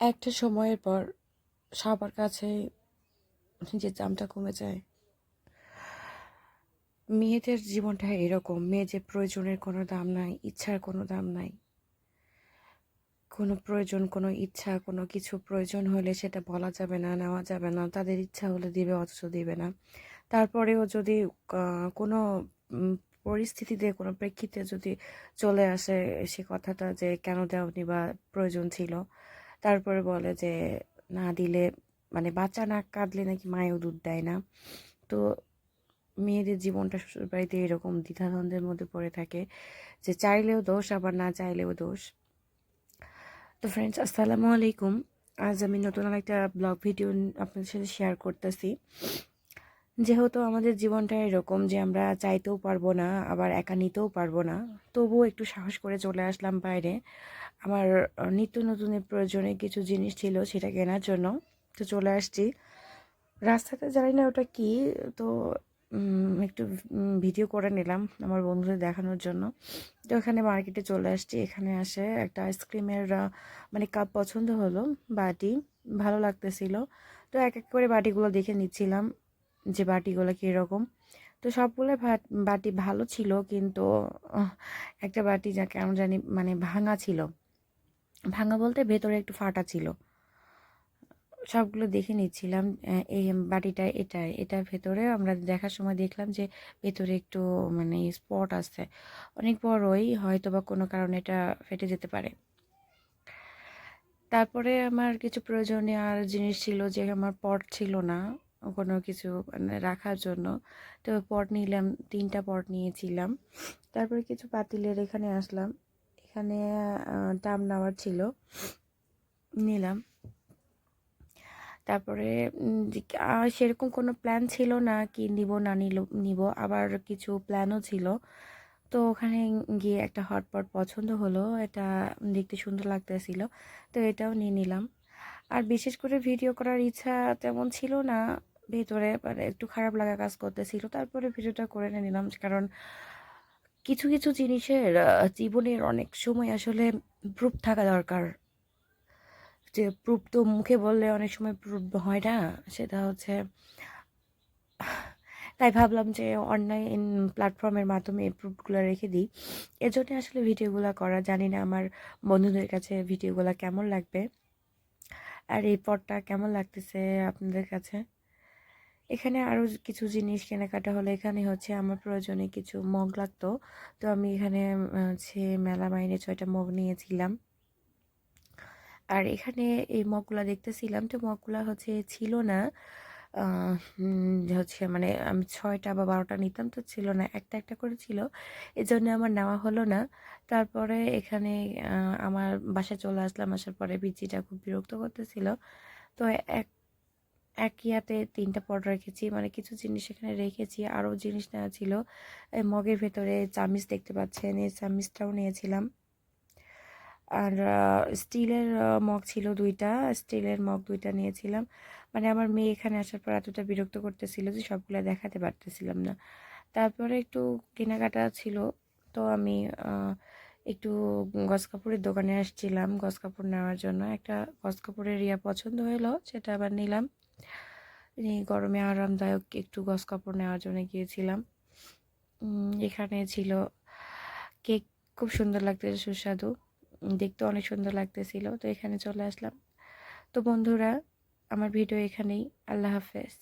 একটা সময়ের পর সবার কাছে নিজের দামটা কমে যায়। মেয়েদের জীবনটা এরকম মেয়ে যে প্রয়োজনের কোনো দাম নাই, ইচ্ছার কোনো দাম নাই। কোনো প্রয়োজন, কোনো ইচ্ছা, কোনো কিছু প্রয়োজন হলে সেটা বলা যাবে না, নেওয়া যাবে না, তাদের ইচ্ছা হলে দিবে, অথচ দিবে না। তারপরেও যদি কোনো পরিস্থিতিতে, কোনো প্রেক্ষিতে যদি চলে আসে সে কথাটা যে কেন দেওনি বা প্রয়োজন ছিল তারপরে বলে যে, না দিলে মানে বাচ্চা না কাঁদলে নাকি মায়েও দুধ দেয় না। তো মেয়েদের জীবনটা শ্বশুরবাড়িতে এরকম দ্বিধাদ্বন্দ্বের মধ্যে পড়ে থাকে যে চাইলেও দোষ, আবার না চাইলেও দোষ। তো ফ্রেন্ডস আসসালামু আলাইকুম। আজ আমি নতুন একটা ব্লগ ভিডিও আপনাদের সাথে শেয়ার করতেছি। যেহেতু আমাদের জীবনটা এরকম যে আমরা চাইতেও পারব না, আবার একা নিতেও পারব না, তবুও একটু সাহস করে চলে আসলাম বাইরে। আমার নিত্য নতুনের প্রয়োজনে কিছু জিনিস ছিল সেটা কেনার জন্য, তো চলে আসছি। রাস্তাতে জানি না ওটা কি, তো একটু ভিডিও করে নিলাম আমার বন্ধুদের দেখানোর জন্য। তো এখানে মার্কেটে চলে আসছি, এখানে আসে একটা আইসক্রিমের মানে কাপ পছন্দ হলো বাটি, ভালো লাগতেছিল। তো এক এক করে বাটিগুলো দেখে নিচ্ছিলাম। যে বাটিগুলো কীরকম। তো সবগুলো বাটি ভালো ছিল কিন্তু একটা বাটি যা কেমন জানি মানে ভাঙা ছিল। ভাঙা বলতে ভেতরে একটু ফাটা ছিল। সবগুলো দেখে নিচ্ছিলাম এই বাটিটা এটা এটার ভেতরে আমরা দেখার সময় দেখলাম যে ভেতরে একটু মানে স্পট আছে। অনেক বড়ই হয়তো বা কোনো কারণে এটা ফেটে যেতে পারে। তারপরে আমার কিছু প্রয়োজনীয় আর জিনিস ছিল যে আমার পট ছিল না। কোনো কিছু মানে রাখার জন্য। তো পট নিলাম, তিনটা পট নিয়েছিলাম। তারপরে কিছু পাতিলের এখানে আসলাম। এখানে দাম নেওয়ার ছিল। নিলাম। তারপরে সেরকম কোনো প্ল্যান ছিল না কি নিব, না নিল নিব। আবার কিছু প্ল্যানও ছিল। তো ওখানে গিয়ে একটা হটপট পছন্দ হলো। এটা দেখতে সুন্দর লাগতেছিল। তো এটাও নিয়ে নিলাম। আর বিশেষ করে ভিডিও করার ইচ্ছা তেমন ছিল না। ভেতরে মানে একটু খারাপ লাগা কাজ করতেছিল। তারপরে ভিডিওটা করে নিলাম কারণ কিছু কিছু জিনিসের জীবনের অনেক সময় আসলে প্রুফ থাকা দরকার। যে প্রুফ তো মুখে বললে অনেক সময় প্রুফ হয় না, সেটা হচ্ছে তাই ভাবলাম যে অনলাইন প্ল্যাটফর্মের মাধ্যমে প্রুফগুলো রেখে দিই। এর এজন্য আসলে ভিডিওগুলো করা, জানি না আমার বন্ধুদের কাছে ভিডিওগুলো কেমন লাগবে। আর এই পটটা কেমন লাগতেছে আপনাদের কাছে? এখানে আরও কিছু জিনিস কেনাকাটা হলো। এখানে হচ্ছে আমার প্রয়োজনে কিছু মগ লাগতো। তো আমি এখানে হচ্ছে মেলা মাইনে ছয়টা মগ নিয়েছিলাম। আর এখানে এই মগগুলা দেখতেছিলাম। তো মগগুলা হচ্ছে ছিল না হচ্ছে মানে আমি ছয়টা বা বারোটা নিতাম তো ছিল না, একটা একটা করে ছিল। এই জন্য আমার নেওয়া হলো না। তারপরে এখানে আমার বাসায় চলে আসলাম। আসার পরে বিচিটা খুব বিরক্ত করতেছিল। তো এক এক হাতে তিনটা পট রেখেছি। মানে কিছু জিনিস এখানে রেখেছি। আরও জিনিস নেওয়া ছিল। মগের ভেতরে চামিচ দেখতে পাচ্ছেন। এই চামিচটাও নিয়েছিলাম। আর স্টিলের মগ ছিল দুইটা। স্টিলের মগ দুইটা নিয়েছিলাম। মানে আমার মেয়ে এখানে আসার পর এতটা বিরক্ত করতেছিল যে সবগুলো দেখাতে পারতেছিলাম না। তারপরে একটু কেনাকাটা ছিল। তো আমি একটু গজ কাপড়ের দোকানে আসছিলাম। গজ কাপড় নেওয়ার জন্য। একটা গজ কাপড়ের ইয়া পছন্দ হলো সেটা আবার নিলাম। এই গরমে আরামদায়ক একটু গজ কাপড় নেওয়ার জন্য গিয়েছিলাম। এখানে ছিল কেক, খুব সুন্দর লাগতেছে, সুস্বাদু। দেখতে অনেক সুন্দর লাগতেছিল। তো এখানে চলে আসলাম। তো বন্ধুরা, আমার ভিডিও এখানেই। আল্লাহ হাফেজ।